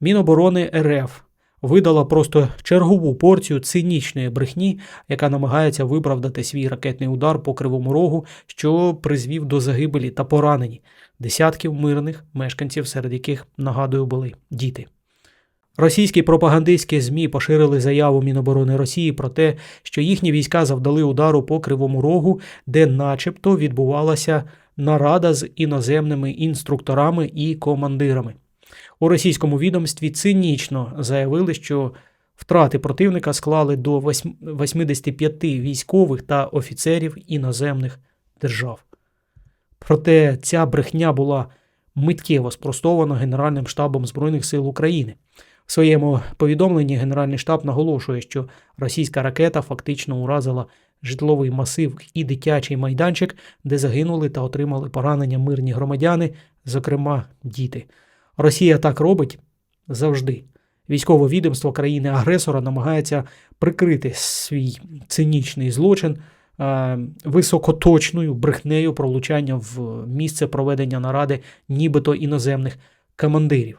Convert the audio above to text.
Міноборони РФ видала просто чергову порцію цинічної брехні, яка намагається виправдати свій ракетний удар по кривому рогу, що призвів до загибелі та поранені десятків мирних мешканців, серед яких, нагадую, були діти. Російські пропагандистські ЗМІ поширили заяву Міноборони Росії про те, що їхні війська завдали удару по Кривому Рогу, де начебто відбувалася нарада з іноземними інструкторами і командирами. У російському відомстві цинічно заявили, що втрати противника склали до 85 військових та офіцерів іноземних держав. Проте ця брехня була миттєво спростована Генеральним штабом Збройних сил України. В своєму повідомленні Генеральний штаб наголошує, що російська ракета фактично уразила житловий масив і дитячий майданчик, де загинули та отримали поранення мирні громадяни, зокрема діти. Росія так робить завжди. Військове відомство країни-агресора намагається прикрити свій цинічний злочин е, високоточною брехнею про влучання в місце проведення наради нібито іноземних командирів.